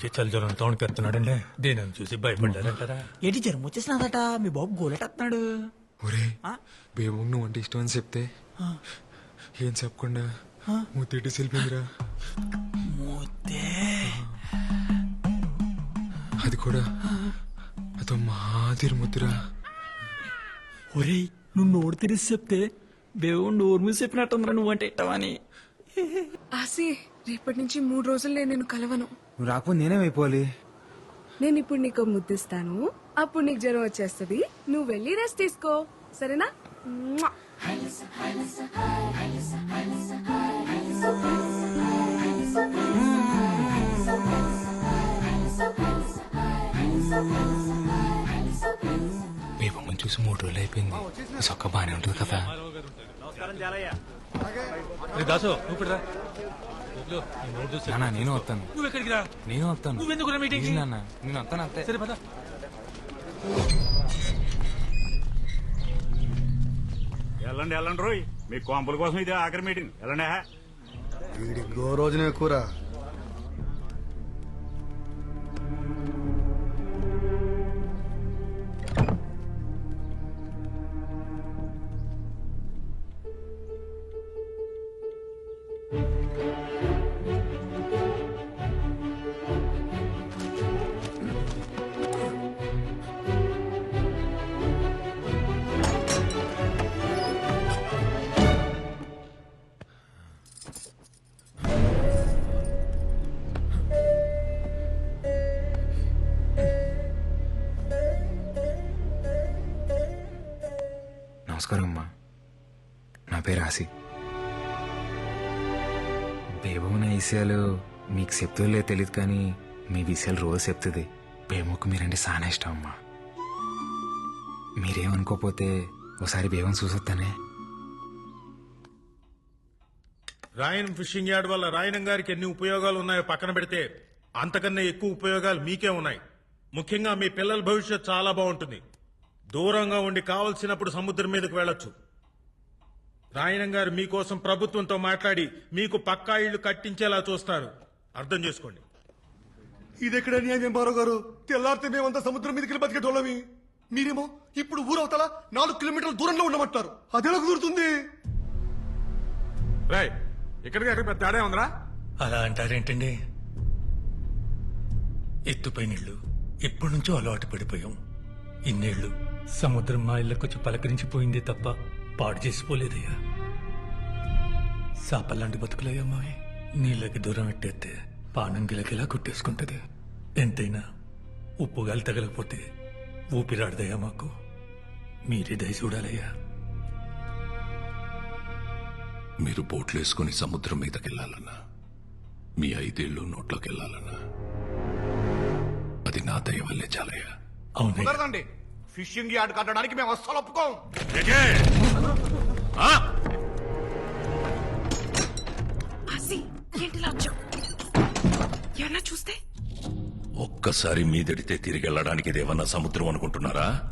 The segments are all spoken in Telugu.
నుంచి చలిజ్వరం తోణకెత్తున్నాడండి. దీనిని చూసి భయపడ్డారంటారా? ఏంటి జ్వరం వచ్చేసినదట? మీ బాబు గోలెట్టేస్తున్నాడు ఒరే? బేబు నువ్వు అంటే ఇష్టం అని చెప్తే ఏం చెప్పకుండా ముత్తేటి సెల్పిందిరా మూతే అది కూడా అదో మాదిరి ముద్దురా ఒరేయ్ నువ్వు నోరు తెరిసి చెప్తే దేవుడు నోరు మూసి చెప్పినట్టుందిరా నువ్వంటే ఇట్టవని. ఆసి రేపటి నుంచి మూడు రోజులు నేను నిన్ను కలవను. నువ్వు రాకపోతే నేనేమైపోవాలి? నేను ఇప్పుడు నీకు ముద్దిస్తాను. అప్పుడు నీకు జ్వరం వచ్చేస్తుంది. నువ్వు వెళ్ళి రెస్ట్ తీసుకో. సరేనా? మ్వా. చూసి మూడు రోజులు అయిపోయింది. ఈ సొక్క బానే ఉంటుంది కదా. దాసు నాన్న నేను వస్తాను. నువ్వు ఎక్కడికి రా? నేను వస్తాను. నువ్వెందుకు నాన్న నేను వస్తాను అంతే. సరే పద. వెళ్ళండి వెళ్ళండి రోయ్. మీ కోంపుల కోసం ఇదే ఆఖరి మీటింగ్ వెళ్ళండి హా. వీడి గో రోజునే కూర. బేబమ్మ నా విషయాలు మీకు చెప్తుందో తెలియదు కానీ మీ విషయాలు రోజు చెప్తుంది. బేబమ్మకు మీరంటే చాలా ఇష్టం అమ్మా. మీరేమనుకోపోతే ఒకసారి బేబం చూసొస్తానే రాయన్ ఫిషింగ్ యార్డ్ వల్ల రాయనం గారికి ఎన్ని ఉపయోగాలు ఉన్నాయో పక్కన పెడితే అంతకన్నా ఎక్కువ ఉపయోగాలు మీకే ఉన్నాయి. ముఖ్యంగా మీ పిల్లల భవిష్యత్ చాలా బాగుంటుంది. దూరంగా ఉండి కావలసినప్పుడు సముద్రం మీదకు వెళ్ళొచ్చు. రాయనం గారు మీకోసం ప్రభుత్వంతో మాట్లాడి మీకు పక్కా ఇళ్ళు కట్టించేలా చూస్తారు. అర్థం చేసుకోండి. ఇది ఎక్కడ న్యాయం బారో గారు? తెల్లారితే మేమంతా సముద్రం మీదకి వెళ్ళి బతికేటోళ్ళమి. మీరేమో ఇప్పుడు ఊరవతల నాలుగు కిలోమీటర్ల దూరంలో ఉండమంటారు అదెలా కుదురుతుంది? రేయ్ ఇక్కడికి అక్కడ పెద్ద తేడా ఉందిరా? అలా అంటారేంటండి? ఎత్తుపై నీళ్ళు ఎప్పటి నుంచో అలవాటు పడిపోయాం. ఇన్నేళ్ళు సముద్రం మా ఇళ్ళకొచ్చి పలకరించిపోయిందే తప్ప పాడు చేసిపోలేదయ్యా. సాపల్లాంటి బతుకులయ్యా మావి. నీళ్ళకి దూరం ఎట్టేస్తే పానం గిలకిలా కొట్టేసుకుంటది. ఎంతైనా ఉప్పు గాలి తగలకపోతే ఊపిరాడదయ్యా మాకు. మీరే దయ చూడాలయ్యా. మీరు బోట్లు వేసుకుని సముద్రం మీదకి వెళ్ళాలన్నా మీ ఐదేళ్ళు నోట్లోకి వెళ్ళాలన్నా అది నా దయ వల్లే చాలయ్యా. కుదరదండి. ఫిషింగ్ యార్డ్ కట్టడానికి మేము అస్సలు ఒప్పుకోం. ఏమన్నా చూస్తే? ఒక్కసారి మీదడితే తిరిగి వెళ్ళడానికి ఇదేమన్నా సముద్రం అనుకుంటున్నారా?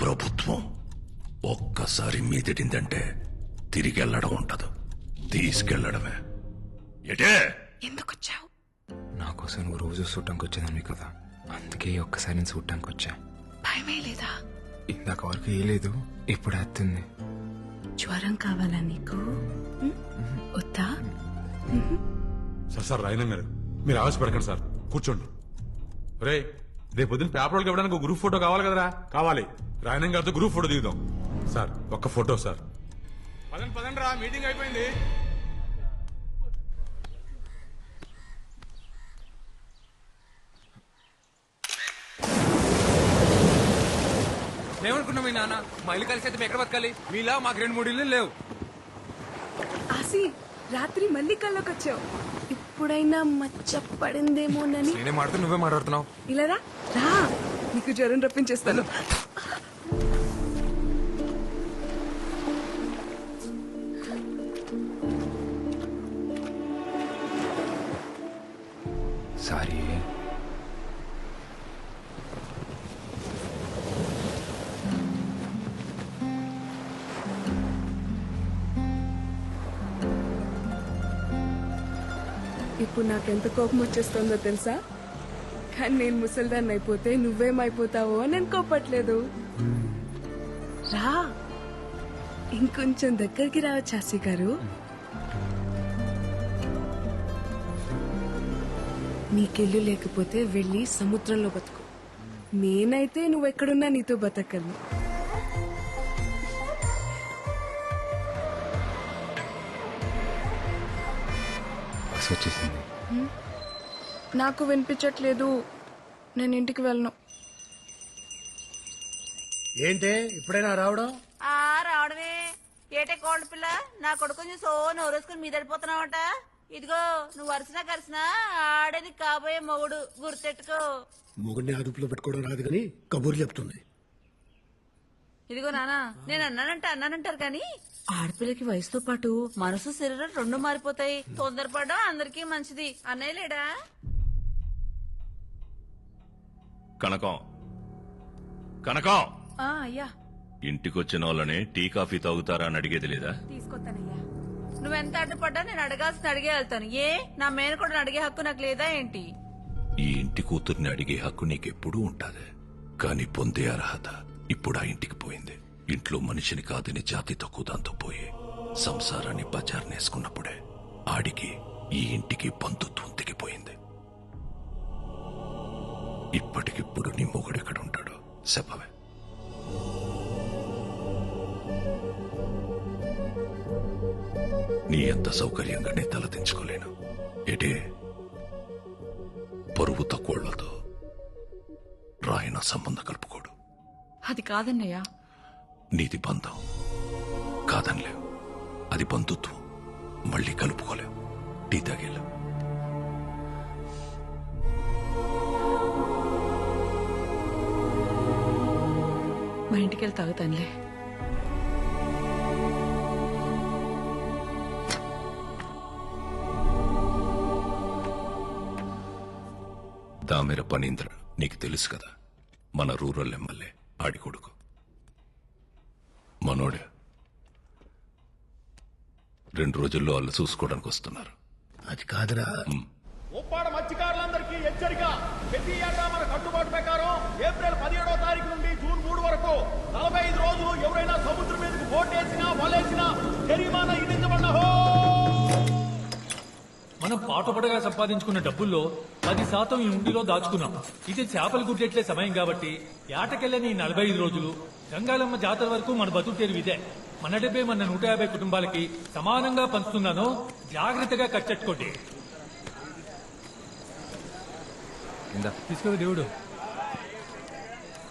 ప్రభుత్వం ఒక్కసారి మీదడిందంటే తిరిగి వెళ్ళడం ఉండదు. తీసుకెళ్ళడమే ఎటే ఎందుకు వచ్చావు నా కోసం నువ్వు రోజు చూడటానికి వచ్చేదాన్ని కదా. అందుకే ఒక్కసారి చూడటానికి వచ్చా. భయమే లేదా? ఇందాక వరకు వేయలేదు ఇప్పుడు వస్తుంది జ్వరం కావాలా నీకు? వద్దా? సార్ సార్ రాయనం గారు మీరు ఆవేశపడకండి సార్. కూర్చోండి. రే రేపు పొద్దున్న పేపర్ వాళ్ళకి ఇవ్వడానికి ఒక గ్రూప్ ఫోటో కావాలి కదరా? కావాలి. రాయనం గారితో గ్రూప్ ఫోటో దిగుదాం. సార్ ఒక్క ఫోటో సార్. పదండి పదండి రా మీటింగ్ అయిపోయింది. ఏమనుకున్నావు మీ నాన్న. మా ఇల్లు కలిసి అయితే మేము ఎక్కడ బతకాలి? మీలా మాకు రెండు మూడు ఇల్లు లేవు. ఆసి రాత్రి మళ్ళీ కల్లోకి వచ్చావు. ఇప్పుడైనా మచ్చ పడిందేమోనని నేనే మాడుతూ నువ్వే మాట్లాడుతున్నావు. ఇలా రా. నీకు జ్వరం రప్పించేస్తాను. ఇప్పుడు నాకెంత కోపం వచ్చేస్తుందో తెలుసా? కానీ నేను ముసల్దాన్ని అయిపోతే నువ్వేమైపోతావో అని అనుకోపట్లేదు రా. ఇంకొంచెం దగ్గరికి రావచ్చు చాసి గారు. నీకెళ్ళు లేకపోతే వెళ్ళి సముద్రంలో బతుకు. నేనైతే నువ్వెక్కడున్నా నీతో బతకను. వచ్చేసింది. నాకు వినిపించట్లేదు. నేను ఇంటికి వెళ్ళను. ఏంటే? ఇప్పుడైనా రావడం? ఆ రావడమే. ఏటే కోళ్ళ పిల్ల? నా కొడుకు కొంచెం సో నోరేసుకుని మీదడిపోతున్నావట ఇదిగో నువ్వు వరుసనా కలిసినా ఆడే నీకు కాబోయే మొగుడు. గుర్తెట్టుకో. మొగుడిని అదుపులో పెట్టుకోవడం రాదు కానీ కబుర్లు చెప్తుంది. ఇదిగో నానా నేను అన్నానంటే అన్నానంటారు కానీ ఆడపిల్లకి వయసుతో పాటు మనసు శరీరం రెండు మారిపోతాయి. తొందరపడడం అందరికీ మంచిది. అన్నయ్య లేడా? కనకం. కనకం! ఆ అయ్యా. ఇంటికొచ్చిన వాళ్ళని టీ కాఫీ తాగుతారా అని అడిగేది లేదా? తీసుకొస్తానయ్యా. నువ్వెంత అడ్డుపడ్డా నేను అడగాల్సిన అడిగే వెళ్తాను. ఏ? నా మేనకోడని అడిగే హక్కు నాకు లేదా ఏంటి? ఈ ఇంటి కూతుర్ని అడిగే హక్కు నీకెప్పుడూ ఉంటాది. కానీ పొందే అర్హత ఇప్పుడు ఆ ఇంటికి పోయింది. ఇంట్లో మనిషిని కాదని జాతి తక్కువ దాంతో పోయి సంసారాన్ని బజార్నేసుకున్నప్పుడే ఆడికి ఈ ఇంటికి బంధుత్వం తెగిపోయింది ఇప్పటికిప్పుడు నీ మొగుడెక్కడ ఉంటాడు చెప్పవే. నీ ఎంత సౌకర్యంగా నీ తలదించుకోలేను ఎటే పరువు తక్కువళ్ళతో రాయన సంబంధం కలుపుకోడు. అది కాదన్నయ్యా. నీది బంధం. కాదనిలేవు. అది బంధుత్వం. మళ్ళీ కలుపుకోలేవు. టీ తాగేలా. మా ఇంటికి వెళ్ళి తాగుతానులే. దామెర పనీంద్ర నీకు తెలుసు కదా మన రూరల్ ఎమ్మెల్యే ఆడి కొడుకు. మనోడే. రెండు రోజుల్లో వాళ్ళు చూసుకోవడానికి వస్తున్నారు. అది కాదురా. ఉప్పాడ మత్స్యకారులందరికీ హెచ్చరిక. ప్రతి ఏటా మన కట్టుబాటు ప్రకారం ఏప్రిల్ పదిహేడో తారీఖు నుండి జూన్ మూడు వరకు నలభై ఐదు రోజులు ఎవరైనా సముద్రం మీదకి బోటేసినా వలేసినా జరిమానా విధించబడ్డహో మనం పాటపడగా సంపాదించుకున్న డబ్బుల్లో పది శాతం ఈ ఉండిలో దాచుకున్నాం. ఇది చేపలు గుడ్డెట్లే సమయం కాబట్టి ఏటకెళ్ళని ఈ నలభై ఐదు రోజులు గంగాలమ్మ జాతర వరకు మన బతుకు తెరువు ఇదే. మన డబ్బే మన నూట యాభై కుటుంబాలకి సమానంగా పంచుతున్నాను. జాగ్రత్తగా కట్టెట్టుకోండి ఇందా. తీసుకో దేవుడు.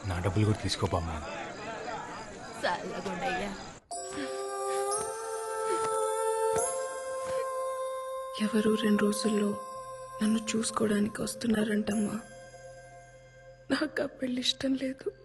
నా డబ్బులు కూడా తీసుకోబామ్మా చల్లగుండయ్యా ఎవరు రెండు రోజుల్లో నన్ను చూసుకోవడానికి వస్తున్నారంటమ్మా. నాకు ఆ పెళ్ళి ఇష్టం లేదు.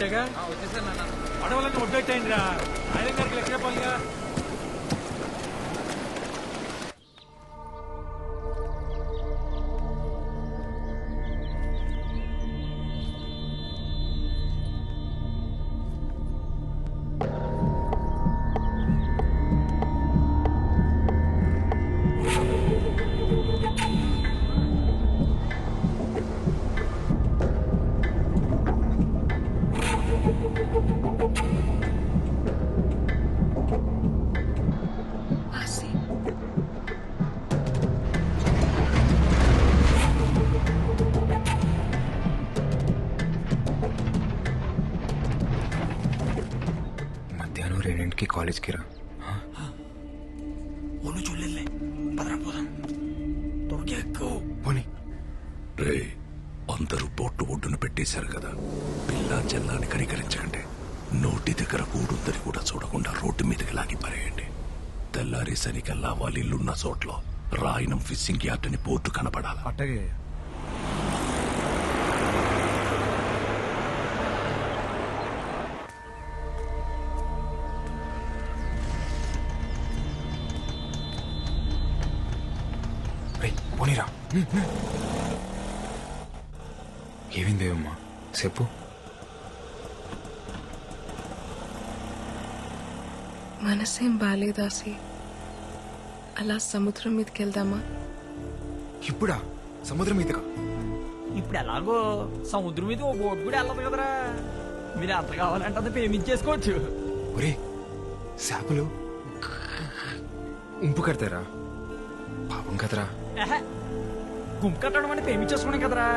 వచ్చేసినట్టేగా అడవులన్నీ ఒడ్డెట్టయింది రా ఆయన గారికి లెక్క చెప్పాలిగా రెండింటికి కాలేజ్కి రా ఒళ్ళు చూడలే పదరా పోదాం పోనీ రే అందరూ బొట్టు ఒడ్డున పెట్టేశారు కదా పిల్ల జల్లాని కనికరించకండి నోటి దగ్గర కూడుందని కూడా చూడకుండా రోడ్డు మీదకి లాగి పారేయండి తెల్లారేసరికల్లా వాళ్ళ ఇల్లున్న చోట్ల రాయనం ఫిషింగ్ యార్డ్ అని బోర్డు కనపడాలి అట్టగే ఏమైంది దేవమ్మా చెప్పు. మనసేం బాలేదాసి అలా సముద్రం మీదకి వెళ్దామా ఇప్పుడా? సముద్రం మీదకా? ఇప్పుడు ఎలాగో సముద్రం మీద ఓ బోట్ కూడా వెళ్ళదు కదరా. మీరు ఎంత కావాలంటే అంత పేమెంట్ చేసుకోవచ్చు ఒరే చేపలు ఉంపు కడతారా? పాపం కదరా. ఎహె, గుంపు కట్టడం అంటే పేమెంట్ కదరా.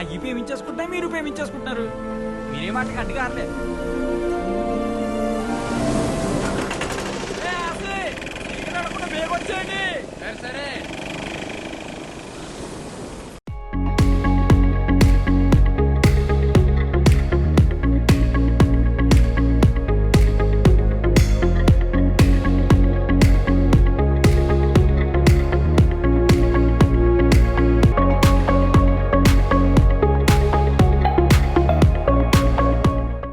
అయ్యి పేమెంట్ చేసుకుంటే మీరు పేమెంట్ చేసుకుంటున్నారు మీరే మాటకి అడ్డుగా అనలే సరే.